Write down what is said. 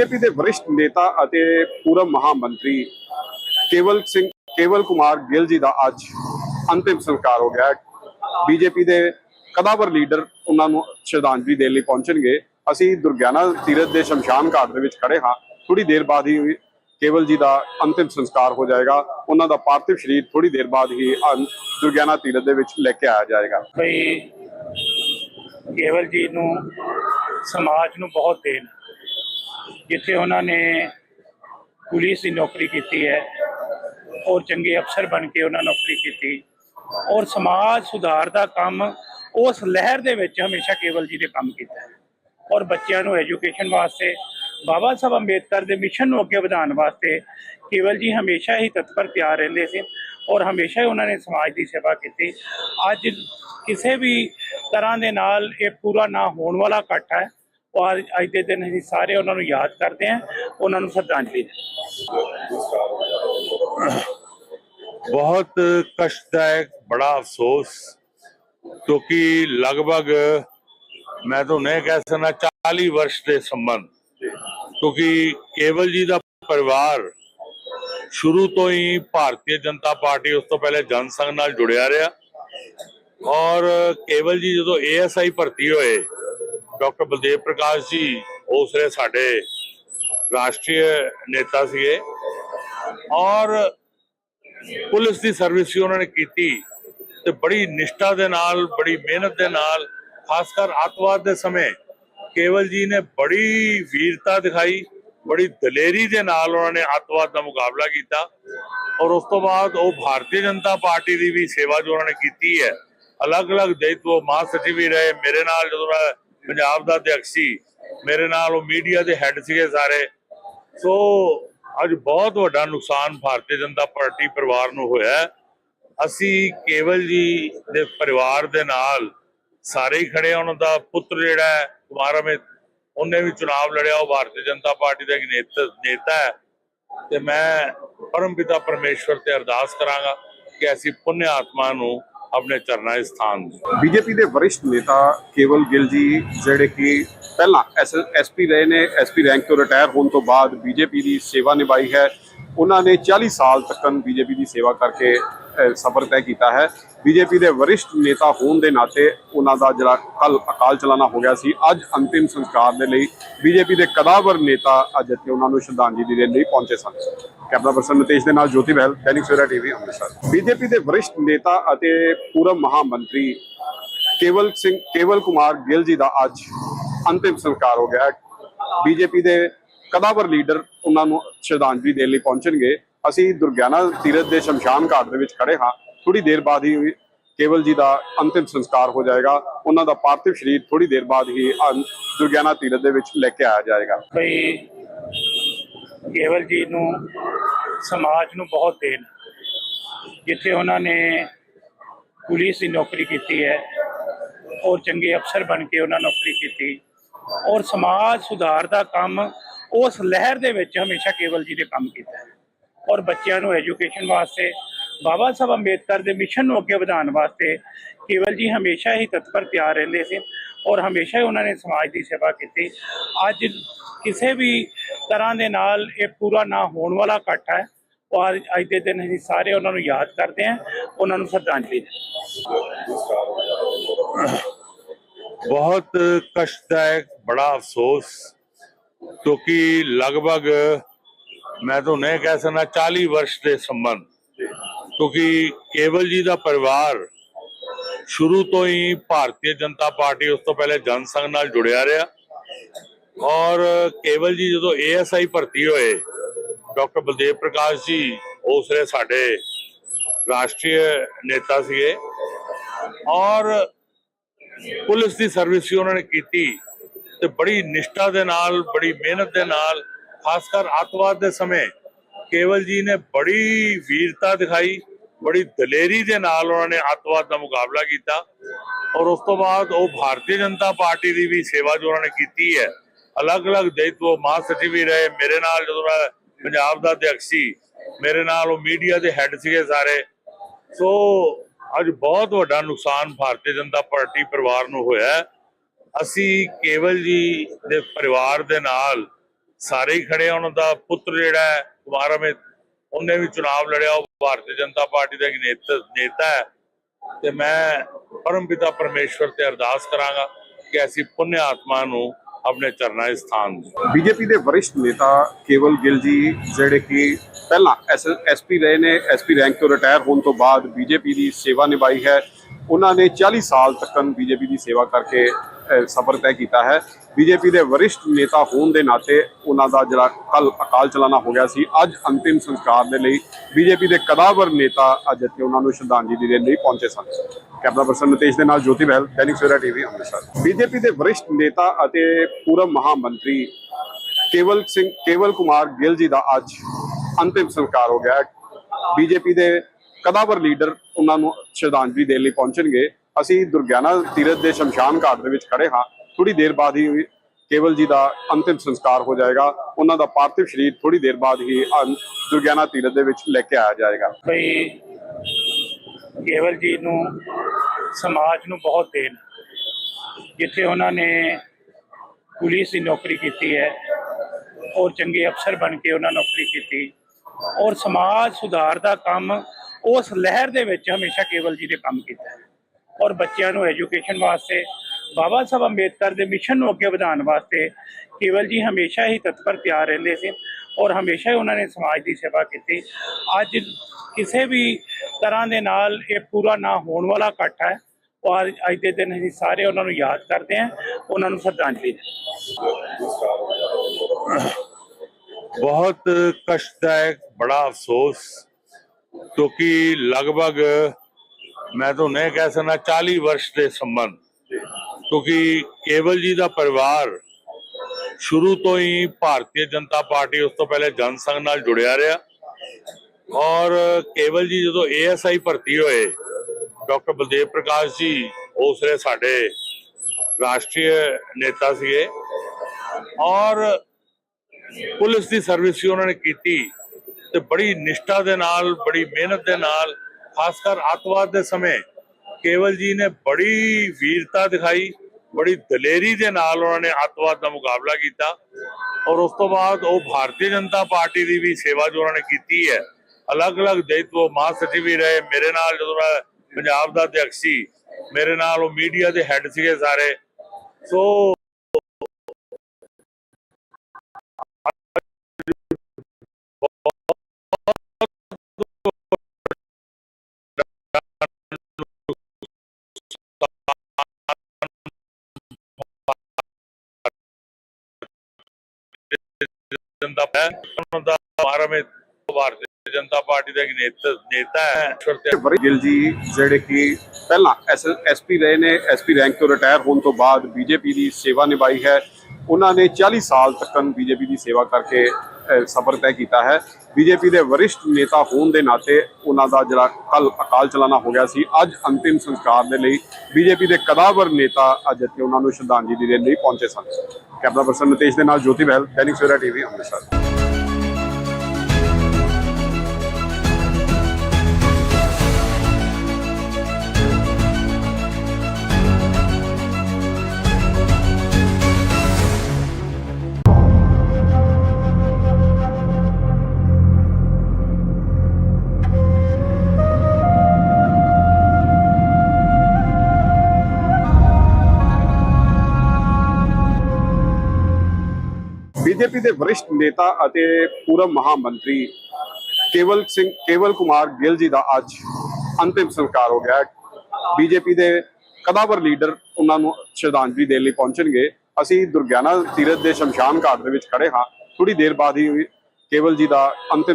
BJP ਦੇ ਵਰਿਸ਼ਠ ਨੇਤਾ ਅਤੇ ਪੂਰਵ ਮਹਾਮੰਤਰੀ ਕੇਵਲ ਸਿੰਘ, ਕੇਵਲ ਕੁਮਾਰ ਗਿੱਲ ਜੀ ਦਾ ਅੱਜ ਅੰਤਿਮ ਸੰਸਕਾਰ ਹੋ ਗਿਆ ਬੀਜੇਪੀ ਦੇ ਕਦਾਵਰ ਲੀਡਰ ਉਹਨਾਂ ਨੂੰ ਸ਼ਰਧਾਂਜਲੀ ਦੇਣ ਲਈ ਪਹੁੰਚਣਗੇ। ਅਸੀਂ ਦੁਰਗਿਆਨਾ ਤੀਰਥ ਦੇ ਸ਼ਮਸ਼ਾਨ ਘਾਟ ਦੇ ਵਿੱਚ ਖੜੇ ਹਾਂ। ਥੋੜੀ ਦੇਰ ਬਾਅਦ ਹੀ ਕੇਵਲ ਜੀ ਦਾ ਅੰਤਿਮ ਸੰਸਕਾਰ ਹੋ ਜਾਏਗਾ। ਉਹਨਾਂ ਦਾ ਪਾਰਥਿਵ ਸ਼ਰੀਰ ਥੋੜੀ ਦੇਰ ਬਾਅਦ ਹੀ ਅੰ- ਦੁਰਗਿਆਨਾ ਤੀਰਥ ਦੇ ਵਿੱਚ ਲੈ ਕੇ ਆਇਆ ਜਾਏਗਾ। ਭਈ ਕੇਵਲ ਜੀ ਨੂੰ ਸਮਾਜ ਨੂੰ ਬਹੁਤ ਦੇਣ। ਜਿੱਥੇ ਉਹਨਾਂ ਨੇ ਪੁਲਿਸ ਦੀ ਨੌਕਰੀ ਕੀਤੀ ਹੈ ਔਰ ਚੰਗੇ ਅਫਸਰ ਬਣ ਕੇ ਉਹਨਾਂ ਨੌਕਰੀ ਕੀਤੀ ਔਰ ਸਮਾਜ ਸੁਧਾਰ ਦਾ ਕੰਮ ਉਸ ਲਹਿਰ ਦੇ ਵਿੱਚ ਹਮੇਸ਼ਾ ਕੇਵਲ ਜੀ ਨੇ ਕੰਮ ਕੀਤਾ ਔਰ ਬੱਚਿਆਂ ਨੂੰ ਐਜੂਕੇਸ਼ਨ ਵਾਸਤੇ, ਬਾਬਾ ਸਾਹਿਬ ਅੰਬੇਦਕਰ ਦੇ ਮਿਸ਼ਨ ਨੂੰ ਅੱਗੇ ਵਧਾਉਣ ਵਾਸਤੇ ਕੇਵਲ ਜੀ ਹਮੇਸ਼ਾ ਹੀ ਤਤਪਰ ਤਿਆਰ ਰਹਿੰਦੇ ਸੀ ਔਰ ਹਮੇਸ਼ਾ ਹੀ ਉਹਨਾਂ ਨੇ ਸਮਾਜ ਦੀ ਸੇਵਾ ਕੀਤੀ। ਅੱਜ ਕਿਸੇ ਵੀ ਤਰ੍ਹਾਂ ਦੇ ਨਾਲ ਇਹ ਪੂਰਾ ਨਾ ਹੋਣ ਵਾਲਾ ਇਕੱਠ ਹੈ। ਉਹ ਅੱਜ ਦੇ ਦਿਨ ਅਸੀਂ ਸਾਰੇ ਉਹਨਾਂ ਨੂੰ ਯਾਦ ਕਰਦੇ ਹਾਂ, ਉਹਨਾਂ ਨੂੰ ਸ਼ਰਧਾਂਜਲੀ ਬਹੁਤ ਕਸ਼ਟਦਾਇਕ, ਬੜਾ ਅਫਸੋਸ, ਕਿਉਂਕਿ ਲਗਭਗ ਮੈਂ ਤਾਂ ਨਹੀਂ ਕਹਿ ਸਕਦਾ 40 ਵਰਸ਼ ਦੇ ਸੰਬੰਧ, ਕਿਉਂਕਿ ਕੇਵਲ ਜੀ ਦਾ ਪਰਿਵਾਰ ਸ਼ੁਰੂ ਤੋਂ ਹੀ ਭਾਰਤੀ ਜਨਤਾ ਪਾਰਟੀ ਉਸ ਤੋਂ ਪਹਿਲੇ ਜਨ ਸੰਘ ਨਾਲ ਜੁੜਿਆ ਰਿਹਾ ਔਰ ਕੇਵਲ ਜੀ ਜਦੋਂ ਏਐਸਆਈ ਭਰਤੀ ਹੋਏ ਡਾਕਟਰ ਬਲਦੇਵ ਪ੍ਰਕਾਸ਼ ਜੀ, ਉਸ ਵੇਲੇ ਸਾਡੇ ਰਾਸ਼ਟਰੀ ਨੇਤਾ ਸੀਗੇ। ਔਰ ਪੁਲਿਸ ਦੀ ਸਰਵਿਸ ਵੀ ਉਹਨਾਂ ਨੇ ਕੀਤੀ ਤੇ ਬੜੀ ਨਿਸ਼ਠਾ ਦੇ ਨਾਲ, ਬੜੀ ਮਿਹਨਤ ਦੇ ਨਾਲ ਖਾਸ ਕਰ ਅੱਤਵਾਦ ਦੇ ਸਮੇਂ ਕੇਵਲ ਜੀ ਨੇ ਬੜੀ ਵੀਰਤਾ ਦਿਖਾਈ, ਬੜੀ ਦਲੇਰੀ ਦੇ ਨਾਲ ਉਹਨਾਂ ਨੇ ਅੱਤਵਾਦ ਦਾ ਮੁਕਾਬਲਾ ਕੀਤਾ। ਔਰ ਉਸ ਤੋਂ ਬਾਅਦ ਉਹ ਭਾਰਤੀ ਜਨਤਾ ਪਾਰਟੀ ਦੀ ਵੀ ਸੇਵਾ ਜੋ ਉਹਨਾਂ ਨੇ ਕੀਤੀ ਹੈ, ਅਲੱਗ-ਅਲੱਗ ਦਾਇਿਤਵ ਮਹਾਸਚਿਵ ਵੀ ਰਹੇ, ਮੇਰੇ ਨਾਲ ਜਦੋਂ ਮੈਂ ਪੰਜਾਬ ਦਾ ਅਧਿਆਕਸ਼ ਸੀ, ਮੇਰੇ ਨਾਲ ਉਹ ਮੀਡੀਆ ਦੇ ਹੈੱਡ ਸੀਗੇ ਸਾਰੇ। ਸੋ ਅੱਜ ਬਹੁਤ ਵੱਡਾ ਨੁਕਸਾਨ ਭਾਰਤੀ ਜਨਤਾ ਪਾਰਟੀ ਪਰਿਵਾਰ ਨੂੰ ਹੋਇਆ ਅਸੀਂ ਕੇਵਲ ਜੀ ਦੇ ਪਰਿਵਾਰ ਦੇ ਨਾਲ ਸਾਰੇ ਹੀ ਖੜੇ ਉਹਨਾਂ ਦਾ ਪੁੱਤਰ ਜਿਹੜਾ ਹੈ ਕੁਮਾਰ ਅਮਿਤ ਉਹਨੇ ਵੀ ਚੁਣਾਵ ਲੜਿਆ, ਉਹ ਭਾਰਤੀ ਜਨਤਾ ਪਾਰਟੀ ਦਾ ਇੱਕ ਨੇਤਾ ਨੇਤਾ ਹੈ। ਤੇ ਮੈਂ ਪਰਮ ਪਿਤਾ ਪਰਮੇਸ਼ਵਰ ਤੇ ਅਰਦਾਸ ਕਰਾਂਗਾ ਕਿ ਐਸੀ ਪੁੰਨ ਆਤਮਾ ਨੂੰ ਆਪਣੇ ਚਰਨਾਂ 'ਚ ਸਥਾਨ ਦੇ ਬੀਜੇਪੀ ਦੇ ਵਰਿਸ਼ਠ ਨੇਤਾ ਕੇਵਲ ਗਿੱਲ ਜੀ, ਜਿਹੜੇ ਕਿ ਪਹਿਲਾਂ ਐਸਪੀ ਰਹੇ ਨੇ ਐਸਪੀ ਰੈਂਕ ਤੋਂ ਰਿਟਾਇਰ ਹੋਣ ਤੋਂ ਬਾਅਦ ਬੀਜੇਪੀ ਦੀ ਸੇਵਾ ਨਿਭਾਈ ਹੈ। ਉਹਨਾਂ ਨੇ 40 ਸਾਲ ਤੱਕ ਬੀਜੇਪੀ ਦੀ ਸੇਵਾ ਕਰਕੇ ਸਫ਼ਰ ਤੈਅ ਕੀਤਾ ਹੈ। ਬੀਜੇਪੀ ਦੇ ਵਰਿਸ਼ਟ ਨੇਤਾ ਹੋਣ ਦੇ ਨਾਤੇ ਉਹਨਾਂ ਦਾ ਜਿਹੜਾ ਕੱਲ ਅਕਾਲ ਚਲਾਣਾ ਹੋ ਗਿਆ ਸੀ, ਅੱਜ ਅੰਤਿਮ ਸੰਸਕਾਰ ਦੇ ਲਈ ਬੀਜੇਪੀ ਦੇ ਕਦਾਵਰ ਨੇਤਾ ਅੱਜ ਇੱਥੇ ਉਹਨਾਂ ਨੂੰ ਸ਼ਰਧਾਂਜਲੀ ਦੇਣ ਲਈ ਪਹੁੰਚੇ ਸਨ। ਕੈਮਰਾ ਪਰਸਨ ਨਿਤੇਸ਼ ਦੇ ਨਾਲ ਜੋਤੀ ਬਹਿਲ, ਦੈਨਿਕ ਸਵੇਰਾ ਟੀਵੀ, ਅੰਮ੍ਰਿਤਸਰ। ਬੀਜੇਪੀ ਦੇ ਵਰਿਸ਼ਟ ਨੇਤਾ ਅਤੇ ਪੂਰਵ ਮਹਾਮੰਤਰੀ ਕੇਵਲ ਸਿੰਘ, ਕੇਵਲ ਕੁਮਾਰ ਗਿੱਲ ਜੀ ਦਾ ਅੱਜ ਅੰਤਿਮ ਸੰਸਕਾਰ ਹੋ ਗਿਆ ਬੀਜੇਪੀ ਦੇ ਕਦਾਵਰ ਲੀਡਰ ਉਹਨਾਂ ਨੂੰ ਸ਼ਰਧਾਂਜਲੀ ਦੇਣ ਲਈ ਪਹੁੰਚਣਗੇ। ਅਸੀਂ ਦੁਰਗਿਆਨਾ ਤੀਰਥ ਦੇ ਸ਼ਮਸ਼ਾਨ ਘਾਟ ਦੇ ਵਿੱਚ ਖੜੇ ਹਾਂ। ਥੋੜੀ ਦੇਰ ਬਾਅਦ ਹੀ ਕੇਵਲ ਜੀ ਦਾ ਅੰਤਿਮ ਸੰਸਕਾਰ ਹੋ ਜਾਏਗਾ। ਉਹਨਾਂ ਦਾ ਪਾਰਥਿਵ ਸ਼ਰੀਰ ਥੋੜੀ ਦੇਰ ਬਾਅਦ ਹੀ ਦੁਰਗਿਆਨਾ ਤੀਰਥ ਦੇ ਵਿੱਚ ਲੈ ਕੇ ਆਇਆ ਜਾਏਗਾ। ਭਈ ਕੇਵਲ ਜੀ ਨੂੰ ਸਮਾਜ ਨੂੰ ਬਹੁਤ ਦੇਣ। ਜਿੱਥੇ ਉਹਨਾਂ ਨੇ ਪੁਲਿਸ ਦੀ ਨੌਕਰੀ ਕੀਤੀ ਹੈ, ਔਰ ਚੰਗੇ ਅਫਸਰ ਬਣ ਕੇ ਉਹਨਾਂ ਨੌਕਰੀ ਕੀਤੀ। ਔਰ ਸਮਾਜ ਸੁਧਾਰ ਦਾ ਕੰਮ ਉਸ ਲਹਿਰ ਦੇ ਵਿੱਚ ਹਮੇਸ਼ਾ ਕੇਵਲ ਜੀ ਨੇ ਕੰਮ ਕੀਤਾ ਔਰ ਬੱਚਿਆਂ ਨੂੰ ਐਜੂਕੇਸ਼ਨ ਵਾਸਤੇ, ਬਾਬਾ ਸਾਹਿਬ ਅੰਬੇਦਕਰ ਦੇ ਮਿਸ਼ਨ ਨੂੰ ਅੱਗੇ ਵਧਾਉਣ ਵਾਸਤੇ ਕੇਵਲ ਜੀ ਹਮੇਸ਼ਾ ਹੀ ਤਤਪਰ ਤਿਆਰ ਰਹਿੰਦੇ ਸੀ ਔਰ ਹਮੇਸ਼ਾ ਹੀ ਉਹਨਾਂ ਨੇ ਸਮਾਜ ਦੀ ਸੇਵਾ ਕੀਤੀ। ਅੱਜ ਕਿਸੇ ਵੀ ਤਰ੍ਹਾਂ ਦੇ ਨਾਲ ਇਹ ਪੂਰਾ ਨਾ ਹੋਣ ਵਾਲਾ ਇਕੱਠ ਹੈ ਔਰ ਅੱਜ ਦੇ ਦਿਨ ਅਸੀਂ ਸਾਰੇ ਉਹਨਾਂ ਨੂੰ ਯਾਦ ਕਰਦੇ ਹਾਂ, ਉਹਨਾਂ ਨੂੰ ਸ਼ਰਧਾਂਜਲੀ ਬਹੁਤ ਕਸ਼ਟਦਾਇਕ, ਬੜਾ ਅਫਸੋਸ, ਕਿਉਂਕਿ ਲਗਭਗ ਮੈਂ ਤੁਹਾਨੂੰ ਇਹ ਕਹਿ ਸਕਦਾ 40 ਵਰਸ਼ ਦੇ ਸੰਬੰਧ। ਕਿਉਂਕਿ ਕੇਵਲ ਜੀ ਦਾ ਪਰਿਵਾਰ ਸ਼ੁਰੂ ਤੋਂ ਹੀ ਭਾਰਤੀ ਜਨਤਾ ਪਾਰਟੀ ਉਸ ਤੋਂ ਪਹਿਲੇ ਜਨਸੰਘ ਨਾਲ ਜੁੜਿਆ ਰਿਹਾ। ਔਰ ਕੇਵਲ ਜੀ ਜਦੋਂ ਏਐਸਆਈ ਭਰਤੀ ਹੋਏ, ਡਾਕਟਰ ਬਲਦੇਵ ਪ੍ਰਕਾਸ਼ ਜੀ ਉਸ ਸਾਡੇ ਰਾਸ਼ਟਰੀ ਨੇਤਾ ਸੀਗੇ। ਔਰ ਪੁਲਿਸ ਦੀ ਸਰਵਿਸ ਵੀ ਉਹਨਾਂ ਨੇ ਕੀਤੀ ਤੇ ਬੜੀ ਨਿਸ਼ਠਾ ਦੇ ਨਾਲ, ਬੜੀ ਮਿਹਨਤ ਦੇ ਨਾਲ ਖਾਸ ਕਰ ਅੱਤਵਾਦ ਦੇ ਸਮੇਂ ਕੇਵਲ ਜੀ ਨੇ ਬੜੀ ਵੀਰਤਾ ਦਿਖਾਈ ਬੜੀ ਦਲੇਰੀ ਦੇ ਨਾਲ ਉਹਨਾਂ ਨੇ ਅੱਤਵਾਦ ਦਾ ਮੁਕਾਬਲਾ ਕੀਤਾ ਔਰ ਉਸ ਤੋਂ ਬਾਅਦ ਉਹ ਭਾਰਤੀ ਜਨਤਾ ਪਾਰਟੀ ਦੀ ਵੀ ਸੇਵਾ ਜੋ ਉਹਨਾਂ ਨੇ ਕੀਤੀ ਹੈ ਅਲੱਗ-ਅਲੱਗ ਦਾਇਿਤਵ ਮਹਾਸਚਿਵ ਵੀ ਰਹੇ ਮੇਰੇ ਨਾਲ ਜਦੋਂ ਮੈਂ ਪੰਜਾਬ ਦਾ ਅਧਿਆਕਸ਼ ਸੀ ਮੇਰੇ ਨਾਲ ਉਹ ਮੀਡੀਆ ਦੇ ਹੈੱਡ ਸੀਗੇ ਸਾਰੇ ਸੋ ਅੱਜ ਬਹੁਤ ਵੱਡਾ ਨੁਕਸਾਨ ਭਾਰਤੀ ਜਨਤਾ ਪਾਰਟੀ ਪਰਿਵਾਰ ਨੂੰ ਹੋਇਆ ਅਸੀਂ ਕੇਵਲ ਜੀ ਦੇ ਪਰਿਵਾਰ ਦੇ ਨਾਲ ਸਾਰੇ ਹੀ ਖੜੇ ਉਹਨਾਂ ਦਾ ਪੁੱਤਰ ਜਿਹੜਾ ਹੈ, ਕੁਮਾਰ ਅਮਿਤ, ਉਹਨੇ ਵੀ ਚੁਣਾਵ ਲੜਿਆ, ਉਹ ਭਾਰਤੀ ਜਨਤਾ ਪਾਰਟੀ ਦਾ ਇੱਕ ਨੇਤਾ ਹੈ। ਤੇ ਮੈਂ ਪਰਮਪਿਤਾ ਪਰਮੇਸ਼ਵਰ ਤੇ ਅਰਦਾਸ ਕਰਾਂਗਾ ਕਿ ਐਸੀ ਪੁੰਨ ਆਤਮਾ ਨੂੰ ਆਪਣੇ ਚਰਨਾਂ 'ਚ ਸਥਾਨ ਦੇ ਬੀਜੇਪੀ ਦੇ ਵਰਿਸ਼ਠ ਨੇਤਾ ਕੇਵਲ ਗਿੱਲ ਜੀ, ਜਿਹੜੇ ਕਿ ਪਹਿਲਾਂ ਐਸਪੀ ਰਹੇ ਨੇ ਐਸਪੀ ਰੈਂਕ ਤੋਂ ਰਿਟਾਇਰ ਹੋਣ ਤੋਂ ਬਾਅਦ ਬੀਜੇਪੀ ਦੀ ਸੇਵਾ ਨਿਭਾਈ ਹੈ। ਉਹਨਾਂ ਨੇ 40 ਸਾਲ ਤੱਕਨ ਬੀਜੇਪੀ ਦੀ ਸੇਵਾ ਕਰਕੇ ਸਫ਼ਰ ਤੈਅ ਕੀਤਾ ਹੈ। ਬੀਜੇਪੀ ਦੇ ਵਰਿਸ਼ਠ ਨੇਤਾ ਹੋਣ ਦੇ ਨਾਤੇ ਉਹਨਾਂ ਦਾ ਜਿਹੜਾ ਕੱਲ ਅਕਾਲ ਚਲਾਣਾ ਹੋ ਗਿਆ ਸੀ, ਅੱਜ ਅੰਤਿਮ ਸੰਸਕਾਰ ਦੇ ਲਈ ਬੀਜੇਪੀ ਦੇ ਕਦਾਵਰ ਨੇਤਾ ਅੱਜ ਇੱਥੇ ਉਹਨਾਂ ਨੂੰ ਸ਼ਰਧਾਂਜਲੀ ਦੇਣ ਲਈ ਪਹੁੰਚੇ ਸਨ। ਕੈਮਰਾ ਪਰਸਨ ਨਿਤੇਸ਼ ਦੇ ਨਾਲ ਜੋਤੀ ਬਹਿਲ, ਦੈਨਿਕ ਸਵੇਰਾ ਟੀਵੀ, ਅੰਮ੍ਰਿਤਸਰ। ਬੀਜੇਪੀ ਦੇ ਵਰਿਸ਼ਠ ਨੇਤਾ ਅਤੇ ਪੂਰਵ ਮਹਾਮੰਤਰੀ ਕੇਵਲ ਸਿੰਘ, ਕੇਵਲ ਕੁਮਾਰ ਗਿੱਲ ਜੀ ਦਾ ਅੱਜ ਅੰਤਿਮ ਸੰਸਕਾਰ ਹੋ ਗਿਆ ਹੈ। ਬੀਜੇਪੀ ਦੇ ਕਦਾਵਰ ਲੀਡਰ ਉਹਨਾਂ ਨੂੰ ਸ਼ਰਧਾਂਜਲੀ ਦੇਣ ਲਈ ਪਹੁੰਚਣਗੇ। ਅਸੀਂ ਦੁਰਗਿਆਨਾ ਤੀਰਥ ਦੇ ਸ਼ਮਸ਼ਾਨ ਘਾਟ ਦੇ ਵਿੱਚ ਖੜੇ ਹਾਂ। ਥੋੜੀ ਦੇਰ ਬਾਅਦ ਹੀ ਕੇਵਲ ਜੀ ਦਾ ਅੰਤਿਮ ਸੰਸਕਾਰ ਹੋ ਜਾਏਗਾ। ਉਹਨਾਂ ਦਾ ਪਾਰਥਿਵ ਸ਼ਰੀਰ ਥੋੜੀ ਦੇਰ ਬਾਅਦ ਹੀ ਦੁਰਗਿਆਨਾ ਤੀਰਥ ਦੇ ਵਿੱਚ ਲੈ ਕੇ ਆਇਆ ਜਾਏਗਾ। ਬਈ, ਕੇਵਲ ਜੀ ਨੂੰ ਸਮਾਜ ਨੂੰ ਬਹੁਤ ਦੇਣ। ਜਿੱਥੇ ਉਹਨਾਂ ਨੇ ਪੁਲਿਸ ਦੀ ਨੌਕਰੀ ਕੀਤੀ ਹੈ, ਔਰ ਚੰਗੇ ਅਫਸਰ ਬਣ ਕੇ ਉਹਨਾਂ ਨੌਕਰੀ ਕੀਤੀ। ਔਰ ਸਮਾਜ ਸੁਧਾਰ ਦਾ ਕੰਮ ਉਸ ਲਹਿਰ ਦੇ ਵਿੱਚ ਹਮੇਸ਼ਾ ਕੇਵਲ ਜੀ ਨੇ ਕੰਮ ਕੀਤਾ ਹੈ। ਔਰ ਬੱਚਿਆਂ ਨੂੰ ਐਜੂਕੇਸ਼ਨ ਵਾਸਤੇ, ਬਾਬਾ ਸਾਹਿਬ ਅੰਬੇਦਕਰ ਦੇ ਮਿਸ਼ਨ ਨੂੰ ਅੱਗੇ ਵਧਾਉਣ ਵਾਸਤੇ ਕੇਵਲ ਜੀ ਹਮੇਸ਼ਾ ਹੀ ਤਤਪਰ ਤਿਆਰ ਰਹਿੰਦੇ ਸੀ ਔਰ ਹਮੇਸ਼ਾ ਹੀ ਉਹਨਾਂ ਨੇ ਸਮਾਜ ਦੀ ਸੇਵਾ ਕੀਤੀ। ਅੱਜ ਕਿਸੇ ਵੀ ਤਰ੍ਹਾਂ ਦੇ ਨਾਲ ਇਹ ਪੂਰਾ ਨਾ ਹੋਣ ਵਾਲਾ ਇਕੱਠ ਹੈ ਔਰ ਅੱਜ ਦੇ ਦਿਨ ਅਸੀਂ ਸਾਰੇ ਉਹਨਾਂ ਨੂੰ ਯਾਦ ਕਰਦੇ ਹਾਂ, ਉਹਨਾਂ ਨੂੰ ਸ਼ਰਧਾਂਜਲੀ ਬਹੁਤ ਕਸ਼ਟਦਾਇਕ, ਬੜਾ ਅਫਸੋਸ, ਕਿਉਂਕਿ ਲਗਭਗ ਮੈਂ ਤੁਹਾਨੂੰ ਇਹ ਕਹਿ ਸਕਦਾ 40 ਵਰਸ਼ ਦੇ ਸੰਬੰਧ। ਕਿਉਂਕਿ ਕੇਵਲ ਜੀ ਦਾ ਪਰਿਵਾਰ ਸ਼ੁਰੂ ਤੋਂ ਹੀ ਭਾਰਤੀ ਜਨਤਾ ਪਾਰਟੀ ਉਸ ਤੋਂ ਪਹਿਲੇ ਜਨ ਸੰਘ ਨਾਲ ਜੁੜਿਆ ਰਿਹਾ। ਔਰ ਕੇਵਲ ਜੀ ਜਦੋਂ ਏਐਸਆਈ ਭਰਤੀ ਹੋਏ, ਡਾਕਟਰ ਬਲਦੇਵ ਪ੍ਰਕਾਸ਼ ਜੀ ਉਸ ਵੇਲੇ ਸਾਡੇ ਰਾਸ਼ਟਰੀ ਨੇਤਾ ਸੀਗੇ। ਔਰ ਪੁਲਿਸ ਦੀ ਸਰਵਿਸ ਵੀ ਉਹਨਾਂ ਨੇ ਕੀਤੀ ਤੇ ਬੜੀ ਨਿਸ਼ਠਾ ਦੇ ਨਾਲ, ਬੜੀ ਮਿਹਨਤ ਦੇ ਨਾਲ ਖਾਸ ਕਰ ਅੱਤਵਾਦ ਦੇ ਸਮੇਂ ਕੇਵਲ ਜੀ ਨੇ ਬੜੀ ਵੀਰਤਾ ਦਿਖਾਈ, ਬੜੀ ਦਲੇਰੀ ਦੇ ਨਾਲ ਉਹਨਾਂ ਨੇ ਅੱਤਵਾਦ ਦਾ ਮੁਕਾਬਲਾ ਕੀਤਾ ਔਰ ਉਸ ਤੋਂ ਬਾਅਦ ਉਹ ਭਾਰਤੀ ਜਨਤਾ ਪਾਰਟੀ ਦੀ ਵੀ ਸੇਵਾ ਜੋ ਉਹਨਾਂ ਨੇ ਕੀਤੀ ਹੈ, ਅਲੱਗ-ਅਲੱਗ ਦਾਇਿਤਵ ਮਹਾਸਚਿਵ ਵੀ ਰਹੇ, ਮੇਰੇ ਨਾਲ ਜਦੋਂ ਮੈਂ ਪੰਜਾਬ ਦਾ ਅਧਿਆਕਸ਼ ਸੀ, ਮੇਰੇ ਨਾਲ ਉਹ ਮੀਡੀਆ ਦੇ ਹੈੱਡ ਸੀਗੇ ਸਾਰੇ। ਸੋ ਜਨਤਾ ਉਹਨਾਂ ਦਾ ਮਾਰਮੇ ਭਾਰਤੀ ਜਨਤਾ ਪਾਰਟੀ ਦਾ ਇੱਕ ਨੇਤਾ ਨੇਤਾ ਹੈ, ਈਸ਼ਵਰ ਜੀ, ਜਿਹੜੇ ਕਿ ਪਹਿਲਾਂ ਐਸਪੀ ਰਹੇ ਨੇ ਐਸਪੀ ਰੈਂਕ ਤੋਂ ਰਿਟਾਇਰ ਹੋਣ ਤੋਂ ਬਾਅਦ ਬੀਜੇਪੀ ਦੀ ਸੇਵਾ ਨਿਭਾਈ ਹੈ। ਉਹਨਾਂ ਨੇ 40 ਸਾਲ ਤੱਕ ਬੀਜੇਪੀ ਦੀ ਸੇਵਾ ਕਰਕੇ ਸਫ਼ਰ ਤੈਅ ਕੀਤਾ ਹੈ। ਬੀਜੇਪੀ ਦੇ ਵਰਿਸ਼ਠ ਨੇਤਾ ਹੋਣ ਦੇ ਨਾਤੇ ਉਹਨਾਂ ਦਾ ਜਿਹੜਾ ਕੱਲ ਅਕਾਲ ਚਲਾਣਾ ਹੋ ਗਿਆ ਸੀ, ਅੱਜ ਅੰਤਿਮ ਸੰਸਕਾਰ ਦੇ ਲਈ ਬੀਜੇਪੀ ਦੇ ਕਦਾਵਰ ਨੇਤਾ ਅੱਜ ਇੱਥੇ ਉਹਨਾਂ ਨੂੰ ਸ਼ਰਧਾਂਜਲੀ ਦੇਣ ਲਈ ਪਹੁੰਚੇ ਸਨ। ਕੈਮਰਾ ਪਰਸਨ ਨਿਤੇਸ਼ ਦੇ ਨਾਲ ਜੋਤੀ ਬਹਿਲ, ਦੈਨਿਕ ਸਵੇਰਾ ਟੀਵੀ, ਅੰਮ੍ਰਿਤਸਰ। ਬੀਜੇਪੀ ਦੇ ਵਰਿਸ਼ਠ ਨੇਤਾ ਅਤੇ ਪੂਰਵ ਮਹਾਮੰਤਰੀ ਕੇਵਲ ਸਿੰਘ, ਕੇਵਲ ਕੁਮਾਰ ਗਿੱਲ ਜੀ ਦਾ ਅੱਜ ਅੰਤਿਮ ਸੰਸਕਾਰ ਹੋ ਗਿਆ ਬੀਜੇਪੀ ਦੇ ਕਦਾਵਰ ਲੀਡਰ ਉਹਨਾਂ ਨੂੰ ਸ਼ਰਧਾਂਜਲੀ ਦੇਣ ਲਈ ਪਹੁੰਚਣਗੇ। ਅਸੀਂ ਦੁਰਗਿਆਨਾ ਤੀਰਥ ਦੇ ਸ਼ਮਸ਼ਾਨ ਘਾਟ ਦੇ ਵਿੱਚ ਖੜੇ ਹਾਂ। ਥੋੜੀ ਦੇਰ ਬਾਅਦ ਹੀ ਕੇਵਲ ਜੀ ਦਾ ਅੰਤਿਮ